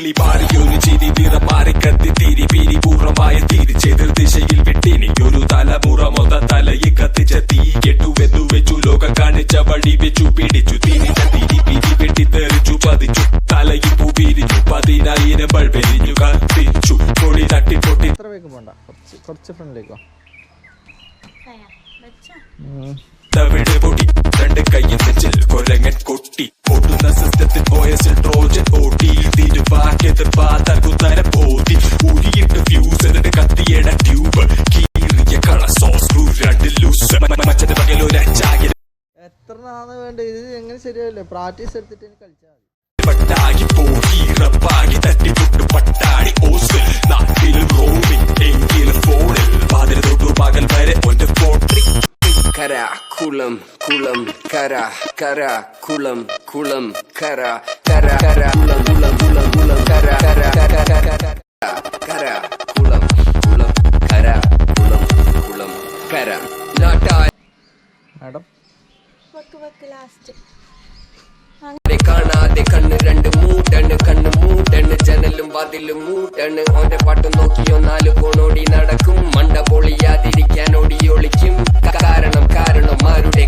കിളി പാറിയൊരു ചിരി നിറമാറി കത്തി തിരി പിരി പൂർണമായ തിരിച്ചെതിർ ദിശയിൽ വിട്ടിനി. ഒരു തലമുറ മൊത തലയെ കത്തിച്ച തീ കെട്ടുവെന്നു വെച്ചു. ലോക കാണിച്ച വഴി വെച്ചു പിടിച്ചു തിരിച്ച തിരി പിരി വെട്ടി തെറിച്ചു പതിച്ചു. തലയിൽ പൂ പിരിഞ്ഞു പതിനായിരം ബൾബെരിഞ്ഞു കത്തിച്ചു. പൊടി തട്ടി പൊട്ടി. കുറച്ച് കുറച്ച് ഫ്രണ്ടിലേക്കോ തവിട് പൊടി നാളെ വേണ്ട ഇത് എങ്ങനെ ശരിയാവില്ല പ്രാക്ടീസ് എടുത്തിട്ട് ഇനി കളിച്ചാൽ മതി പട്ടാകി പോയി റപ്പാകി തട്ടി പൊട്ടു പട്ടാടി ഓസ് നാട്ടിലും റോമിൽ എങ്കിലും ഫോണിൽ പാതിര തൊട്ടു പകൽ വരെ ഒന്റെ ഫോട്രി കര കുളം കുളം കര കര കുളം കുളം കര കര കര കുളം കുളം കുളം കുളം കര കര കര കര കര കുളം കുളം കര കുളം കുളം കര നാട്ടാ മാഡം വെക്ക് വെക്ക് ലാസ്റ്റ് കാണാതെ കണ്ണ് രണ്ട് മൂട്ടണ് കണ്ണ് മൂട്ടണ് ജനലും വാതിലും മൂട്ടണ് ഓന്റെ പാട്ട് നോക്കിയോ നാല് കോണോടി നടക്കും. മണ്ട പൊളിയാതിരിക്കാൻ ഓടി ഒളിക്കും. കാരണം കാരണം ആരുടെ